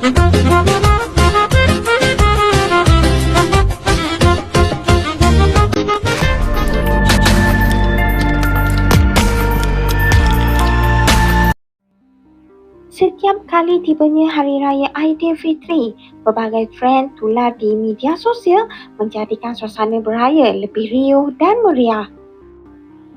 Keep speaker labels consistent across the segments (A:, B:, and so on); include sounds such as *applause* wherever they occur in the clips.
A: Setiap kali tibanya Hari Raya Aidilfitri, pelbagai trend tular di media sosial menjadikan suasana beraya lebih riuh dan meriah.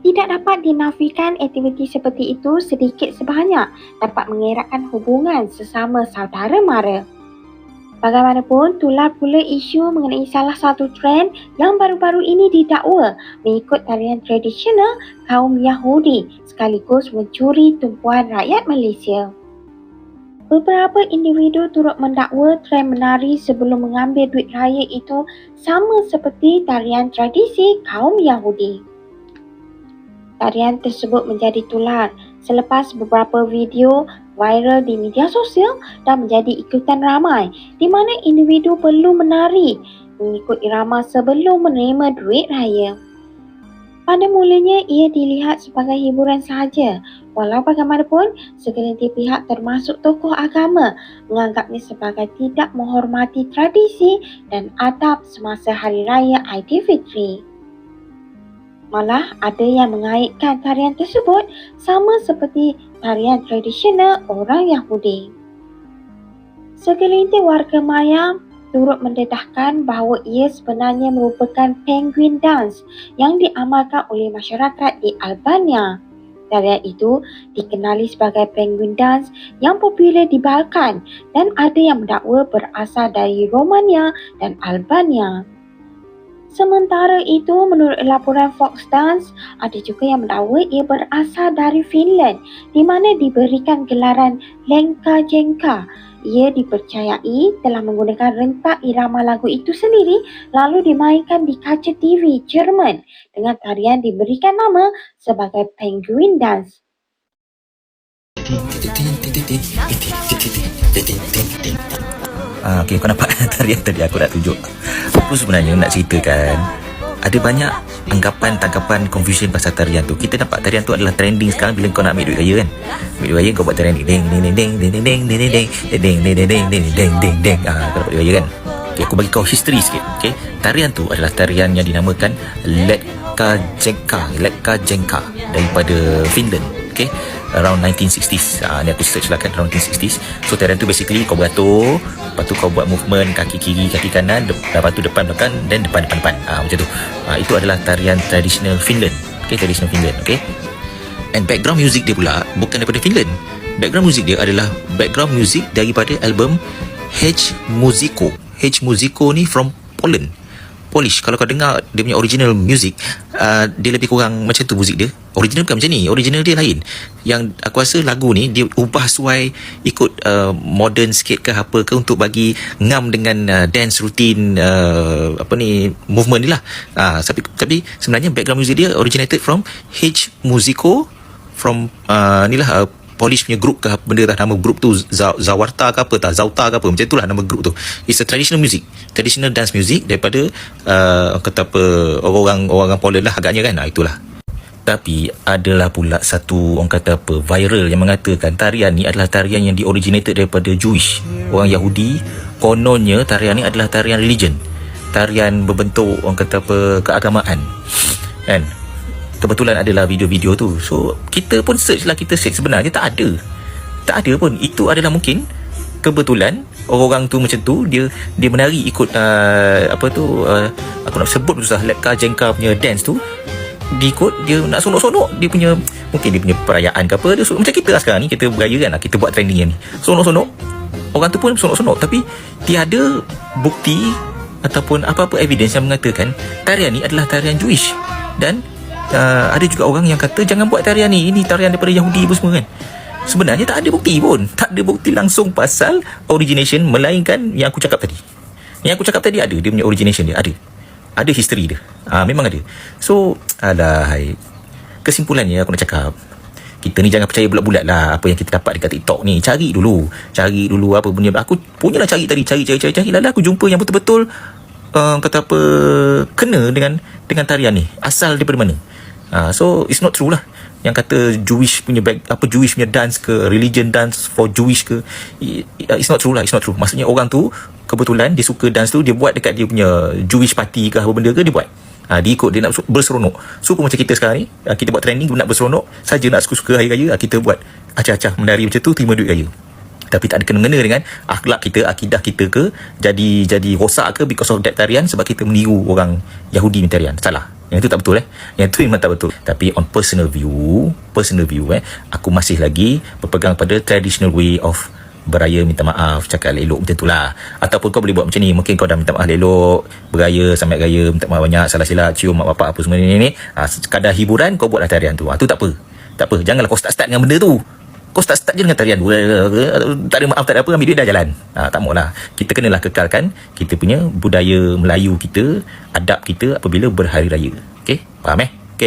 A: Tidak dapat dinafikan aktiviti seperti itu sedikit sebanyak dapat mengeratkan hubungan sesama saudara mara. Bagaimanapun, tular pula isu mengenai salah satu trend yang baru-baru ini didakwa mengikut tarian tradisional kaum Yahudi sekaligus mencuri tumpuan rakyat Malaysia. Beberapa individu turut mendakwa trend menari sebelum mengambil duit raya itu sama seperti tarian tradisi kaum Yahudi. Tarian tersebut menjadi tular selepas beberapa video viral di media sosial dan menjadi ikutan ramai di mana individu perlu menari mengikut irama sebelum menerima duit raya. Pada mulanya ia dilihat sebagai hiburan sahaja walau bagaimanapun segelintir pihak termasuk tokoh agama menganggapnya sebagai tidak menghormati tradisi dan adab semasa Hari Raya Aidilfitri. Malah ada yang mengaitkan tarian tersebut sama seperti tarian tradisional orang Yahudi. Segelintir warga maya turut mendedahkan bahawa ia sebenarnya merupakan penguin dance yang diamalkan oleh masyarakat di Albania. Tarian itu dikenali sebagai penguin dance yang popular di Balkan dan ada yang mendakwa berasal dari Romania dan Albania. Sementara itu, menurut laporan Fox Dance, ada juga yang mendakwa ia berasal dari Finland di mana diberikan gelaran Lenka Jenka. Ia dipercayai telah menggunakan rentak irama lagu itu sendiri lalu dimainkan di kaca TV Jerman dengan tarian diberikan nama sebagai Penguin Dance.
B: Ah, okay, kau nampak tarian tadi aku nak tunjuk. Aku sebenarnya nak ceritakan ada banyak anggapan tanggapan confusion pasal tarian tu. Kita nampak tarian tu adalah trending sekarang bila kau nak ambil duit raya kan. Ambil duit raya kau buat tarian ni ding ding ding ding ding ding ding ding ding ding ding ding ding ding ding ding ding ah kau dapat duit raya kan. Okay, aku bagi kau history sikit. Okay, tarian tu adalah tarian yang dinamakan Letka Jenka, Letka Jenka daripada Finland. Okay, around 1960s. Ah, ni aku search lah kan around 1960s. So tarian tu basically kau beratur, lepas tu kau buat movement kaki kiri, kaki kanan, de- lepas tu depan belakang dan depan depan depan. Ah, macam tu. Ah, itu adalah tarian tradisional Finland. Okay, traditional Finland. Okay. And background music dia pula bukan daripada Finland. Background music dia adalah background music daripada album H Musico. H Musico ni from Poland. Polish. Kalau kau dengar dia punya original music, uh, dia lebih kurang macam tu muzik dia. Original bukan macam ni. Original dia lain. Yang aku rasa lagu ni dia ubah suai ikut uh, modern sikit ke apa ke untuk bagi ngam dengan uh, dance routine uh, apa ni movement ni lah. Uh, tapi tapi sebenarnya background music dia originated from H Musico from uh, ni lah uh, Polish punya group ke benda tak nama group tu Za- Zawarta ke apa tak Zauta ke apa macam itulah nama group tu. It's a traditional music. Traditional dance music daripada uh, kata apa orang orang Poland lah agaknya kan? Nah, itulah. Tapi adalah pula satu orang kata apa viral yang mengatakan tarian ni adalah tarian yang dioriginated daripada Jewish orang Yahudi. Kononnya tarian ni adalah tarian religion. Tarian berbentuk orang kata apa keagamaan. Kan kebetulan adalah video-video tu. So kita pun search lah kita search sebenarnya tak ada. Tak ada pun. Itu adalah mungkin kebetulan orang-orang tu macam tu dia dia menari ikut uh, apa tu uh, aku nak sebut susah Letka Jengka punya dance tu. Diikut dia nak sonok-sonok. Dia punya mungkin dia punya perayaan ke apa dia sonok, macam kita lah sekarang ni. Kita beraya kan kita buat trending ni. Sonok-sonok. Orang tu pun sonok-sonok. Tapi tiada bukti ataupun apa-apa evidence yang mengatakan tarian ni adalah tarian Jewish. Dan uh, ada juga orang yang kata jangan buat tarian ni ini tarian daripada Yahudi pun semua kan. Sebenarnya tak ada bukti pun. Tak ada bukti langsung pasal origination melainkan yang aku cakap tadi. Yang aku cakap tadi ada dia punya origination dia ada. Ada history dia. Ha, memang ada. So alahai kesimpulannya aku nak cakap kita ni jangan percaya bulat-bulat lah apa yang kita dapat dekat TikTok ni. Cari dulu. Cari dulu apa punya. Aku punyalah cari tadi. Cari cari cari cari. Lah aku jumpa yang betul-betul uh, kata apa kena dengan dengan tarian ni. Asal daripada mana uh, so it's not true lah. Yang kata Jewish punya back, apa Jewish punya dance ke religion dance for Jewish ke it's not true lah it's not true. Maksudnya orang tu kebetulan dia suka dance tu dia buat dekat dia punya Jewish party ke apa benda ke dia buat. Ha, dia ikut dia nak berseronok. Suka macam kita sekarang ni? Ha, Kita buat training Nak berseronok Saja nak suka-suka hari raya Kita buat acah-acah menari macam tu Terima duit raya. Tapi tak ada kena-mengena dengan akhlak kita, akidah kita ke jadi jadi rosak ke because of that tarian sebab kita meniru orang Yahudi tarian. Salah. Yang itu tak betul eh. Yang itu memang tak betul. Tapi on personal view, personal view eh, aku masih lagi berpegang pada traditional way of beraya minta maaf cakap elok macam itulah ataupun kau boleh buat macam ni mungkin kau dah minta maaf elok beraya sampai raya minta maaf banyak salah silap cium mak bapak apa semua ni ni ha, sekadar hiburan kau buatlah tarian tu. Ha, tu tak apa. Tak apa. Janganlah kau start-start dengan benda tu kau start-start je dengan tarian. Tak ada maaf tak ada apa ambil duit dah jalan. Ha, tak mahu lah. Kita kenalah kekalkan kita punya budaya Melayu kita adab kita apabila berhari raya. Ok faham eh? Ok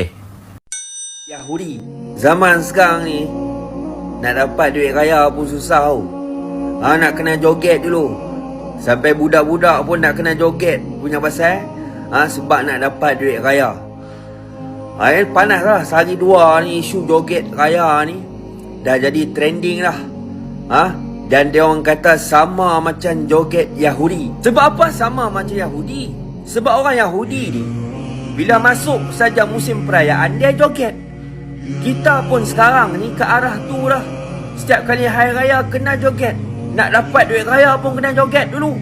C: Yahudi Zaman sekarang ni Nak dapat duit raya pun susah tau. Ha, Nak kena joget dulu. Sampai budak-budak pun nak kena joget. Punya pasal ha, Sebab nak dapat duit raya. Ha, eh, Panas lah Sehari dua ni isu joget raya ni Dah jadi trending lah. Ha? Dan dia orang kata sama macam joget Yahudi. Sebab apa sama macam Yahudi? Sebab orang Yahudi ni Bila masuk saja musim perayaan Dia joget. Kita pun sekarang ni ke arah tu lah. Setiap kali hari raya kena joget. Nak dapat duit raya pun kena joget dulu.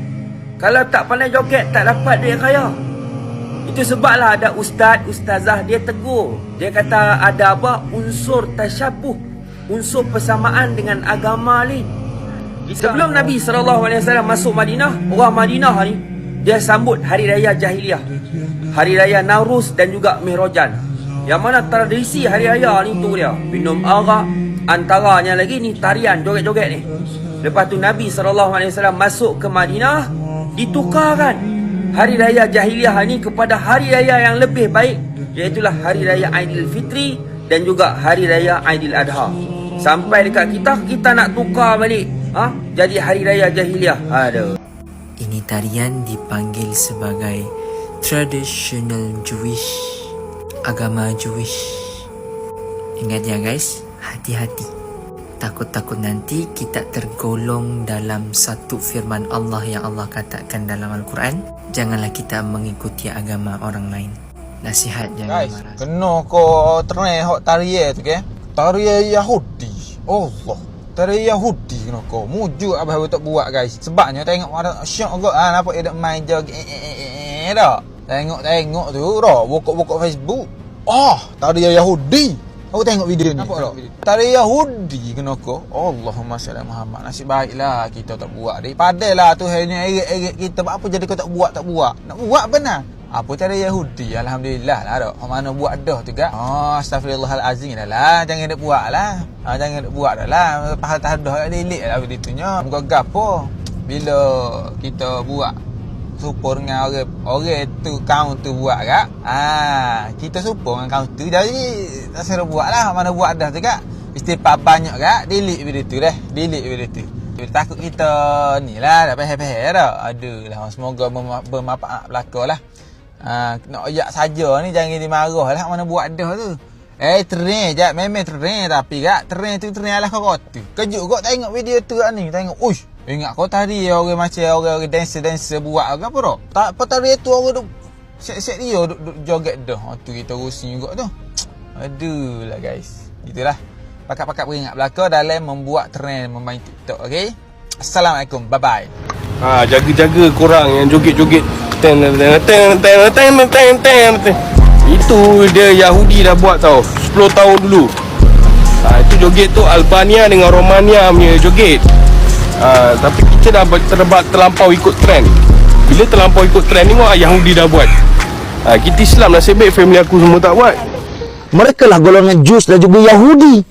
C: Kalau tak pandai joget tak dapat duit raya. Itu sebablah ada ustaz, ustazah dia tegur. Dia kata ada apa? Unsur tasyabuh Unsur persamaan dengan agama ni. Sebelum Nabi SAW masuk Madinah Orang Madinah ni Dia sambut hari raya jahiliah Hari raya Nauruz dan juga Mihrajan. Yang mana tradisi hari raya ni tu dia Minum arak Antaranya lagi ni tarian joget-joget ni. Lepas tu Nabi SAW masuk ke Madinah Ditukarkan Hari raya jahiliah ni kepada hari raya yang lebih baik Iaitulah hari raya Aidilfitri Dan juga hari raya Aidil Adha Sampai dekat kita Kita nak tukar balik. Ha? Jadi hari raya jahiliah. Aduh.
D: Ini tarian dipanggil sebagai Traditional Jewish Agama Jewish. Ingat ya guys? Hati-hati. Takut-takut nanti kita tergolong dalam satu firman Allah yang Allah katakan dalam Al-Quran. Janganlah kita mengikuti agama orang lain. Nasihat jangan
E: Guys,
D: marah
E: kena kau tren hok tarian tu ke? Tarian Yahudi. Allah. Tarian Yahudi kena kau. Mujuk abah tak buat guys. Sebabnya tengok ada syok kau ah nampak dia main joget eh, eh, eh, eh, dah. Tengok-tengok tu dah bokok-bokok Facebook. Ah, tarian Yahudi. Aku tengok video ni. Nampak tak? Tarian Yahudi kena kau. Allahumma salli Muhammad. Nasib baiklah kita tak buat. Daripada lah tu hanya erit-erit kita. Apa jadi kau tak buat tak buat? Nak buat benar. Apa cara Yahudi? Alhamdulillah lah dok. Mana buat dah tu gak. Oh, astagfirullahalazim dah lah. Jangan nak buat lah. Ha, jangan nak buat dah lah. Pahal tak dah delik lah begitunya. Muka gapo. Bila kita buat support dengan orang orang tu kaum tu buat gak. Ah, kita support dengan kaum tu jadi tak suruh buat lah. Mana buat dah tu gak. Istighfar banyak gak. Delete begitu dah. Delete begitu. Takut kita ni lah dah peheh-peheh dah. Aduh lah. Semoga berma- bermanfaat belakang lah. Ha, nak ayak saja ni jangan dimarah lah mana buat dah tu. Eh tren je memang tren tapi kak tren tu tren lah kau tu. Kejut kau tengok video tu kat ni tengok. Uish, ingat kau tadi orang macam orang, orang dancer dancer buat ke apa dah? Tak apa tadi tu orang duk set-set dia duk, duk joget dah. Ha tu kita rusin juga tu. Aduh lah guys. Gitulah. Pakat-pakat beringat belaka dalam membuat trend memain TikTok, okey? Assalamualaikum. Bye bye.
F: Ha, jaga-jaga korang yang joget-joget itu dia Yahudi dah buat tau. 10 tahun dulu. Ha, Itu joget tu Albania dengan Romania punya joget. Ha, Tapi kita dah terlebat terlampau ikut trend. Bila terlampau ikut trend ni Wah Yahudi dah buat. Ha, Kita Islam nasib baik family aku semua tak buat.
G: Mereka lah golongan Jus dan juga Yahudi.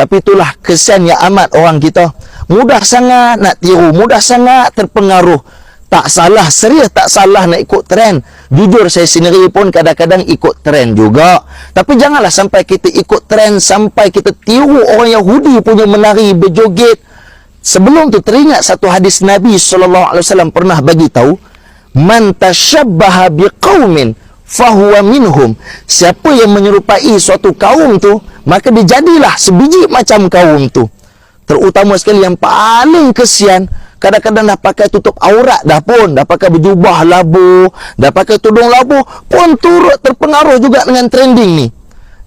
G: Tapi itulah kesan yang amat orang kita. Mudah sangat nak tiru Mudah sangat terpengaruh. Tak salah, serius tak salah nak ikut trend. Jujur saya sendiri pun kadang-kadang ikut trend juga. Tapi janganlah sampai kita ikut trend sampai kita tiru orang Yahudi punya menari berjoget. Sebelum tu teringat satu hadis Nabi sallallahu alaihi wasallam pernah bagi tahu, "Man tashabbaha biqaumin fahuwa minhum." Siapa yang menyerupai suatu kaum tu, maka dia jadilah sebiji macam kaum tu. Terutama sekali yang paling kesian Kadang-kadang dah pakai tutup aurat dah pun. Dah pakai berjubah labu Dah pakai tudung labu Pun turut terpengaruh juga dengan trending ni.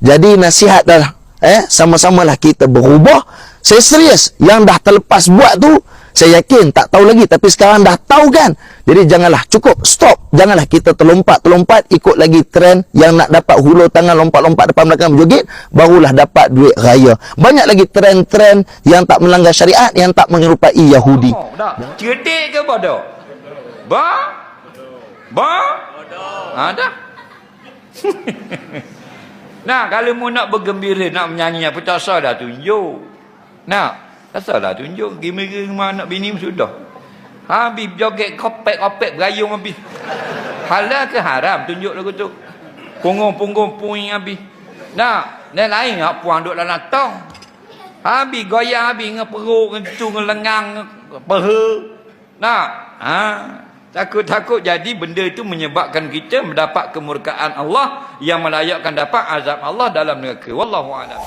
G: Jadi nasihat dah eh Sama-samalah kita berubah. Saya serius Yang dah terlepas buat tu Saya yakin tak tahu lagi Tapi sekarang dah tahu kan Jadi janganlah cukup Stop Janganlah kita terlompat-terlompat Ikut lagi trend Yang nak dapat hulur tangan Lompat-lompat depan belakang berjoget Barulah dapat duit raya Banyak lagi trend-trend Yang tak melanggar syariat Yang tak menyerupai Yahudi
H: Oh. Cerdik ke bodoh? Ba? Ba? Dah. *laughs* nah, kalau mu nak bergembira, nak menyanyi apa tak dah tunjuk. Nak, dah tunjuk. Gimana rumah anak bini sudah. Habis joget kopek-kopek berayung habis. Halal ke haram tunjuk lagu tu? Punggung-punggung puing habis. Nak, dan lain nak puang duduk dalam tong. Habis goyang habis dengan perut, dengan tu, dengan lengang, peha. Nak? Ha? Takut-takut jadi benda itu menyebabkan kita mendapat kemurkaan Allah yang melayakkan dapat azab Allah dalam neraka. Wallahu a'lam.